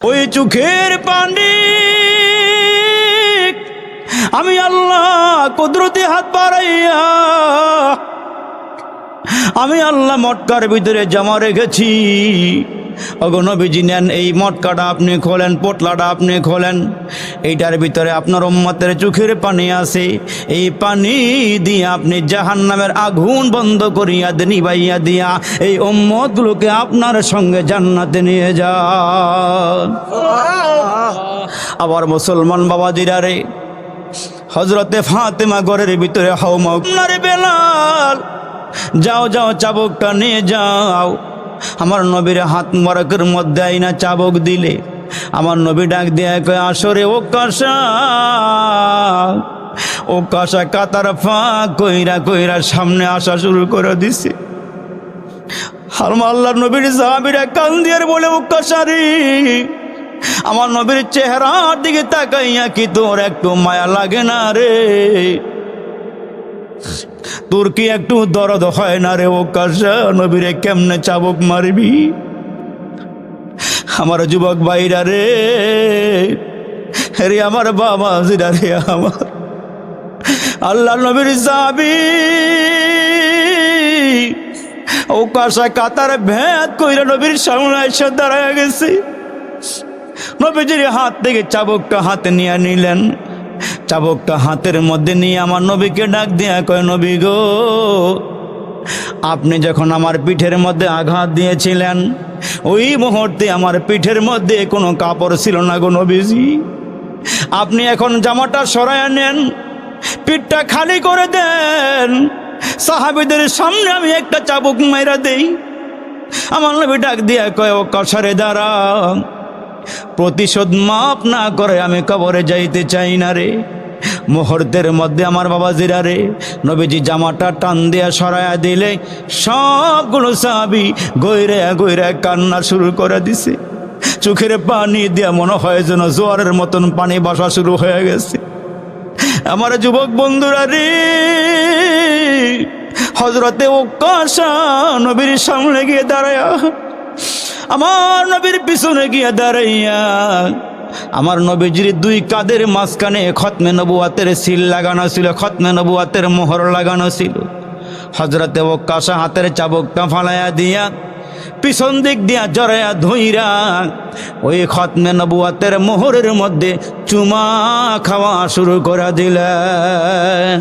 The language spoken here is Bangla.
ওই চোখের পানি আমি আল্লাহ কুদরতি হাত বাড়াইয়া আমি আল্লাহ মটকার ভিতরে জমা রেখেছি। অগনবীজি নেন এই মটকাটা আপনি খোলেন পোটলাটা আপনি খোলেন। এইটার ভিতরে আপনার উম্মতের চোখের পানি আছে। এই পানি দিয়ে আপনি জাহান নামের আগুন বন্ধ করিয়া নিবাইয়া দিয়া এই উম্মতগুলোকে আপনার সঙ্গে জান্নাতে নিয়ে যান আবার মুসলমান বাবাজিরা রে হজরতে ফাতেমা ঘরের ভিতরে হাউমারে বেলাল যাও যাও চাবকটা নিয়ে যাও। আমার নবীর হাত মরকের মধ্যে আইনা চাবক দিলে। আমার নবী ডাক দিয়ে কয়, আসরে ও কাশা ও কাশা কাতার ফাঁক কইরা কইরা সামনে আসা শুরু করে দিছে। আর আল্লাহর নবীর সাহাবিরা কান দিয়ে বলে ও কাশারি আমার নবীর চেহারার দিকে তাকাইয়া কি তোর একটু মায়া লাগে না রে? তোর কি একটু দরদ হয় না রে ও কাশা নবীরে কেমনে চাবক মারবি? আমার যুবক ভাইরা রে রে আমার বাবা জিরা রে আমার। আল্লাহ নবীর সাবি ও কাশা কাতার ভেদ কইরা নবীর সামনে এসে দাঁড়ায় গেছে। নবীজির হাত থেকে চাবকটা হাতে নিয়ে নিলেন। চাবকটা হাতের মধ্যে নিয়ে আমার নবীকে ডাক দিয়া কয়, নবী গো, আপনি যখন আমার পিঠের মধ্যে আঘাত দিয়েছিলেন, ওই মুহূর্তে আমার পিঠের মধ্যে কোনো কাপড় ছিল না গো নবীজি। আপনি এখন জামাটা সরায় নেন, পিঠটা খালি করে দেন। সাহাবিদের সামনে আমি একটা চাবুক মাইরা দেই। আমার নবী ডাক দিয়া কয়, ও কষারে দাঁড়া প্রতিশোধ মাপ না করে আমি কবরে যাইতে চাই না রে। মুহূর্তের মধ্যে আমার বাবা জিরা রে। নবীজি জামাটা টান দিয়া সরাইয়া দিলে, সবগুলো সাবি গইরে গইরে কান্না শুরু করে দিছে। চোখের পানি দিয়া মনে হয় যেন জোয়ারের মতন পানি বাসা শুরু হয়ে গেছে। আমার যুবক বন্ধুরা রে হজরতে ও নবীর সামনে গিয়ে দাঁড়ায়। আমার নবীর পিছনে গিয়ে দাঁড়াইয়া আমার নবীজির দুই কাদের মাঝখানে খতমে নবুয়াতের সিল লাগানো ছিল, খতমে নবুয়াতের মোহর লাগানো ছিল। হজরতে ও কাশা হাতের চাবকটা ফালাইয়া দিয়া, পিছন দিক দিয়া জড়াইয়া ধুইরা, ওই খতমে নবুয়াতের মোহরের মধ্যে চুমা খাওয়া শুরু করে দিলেন।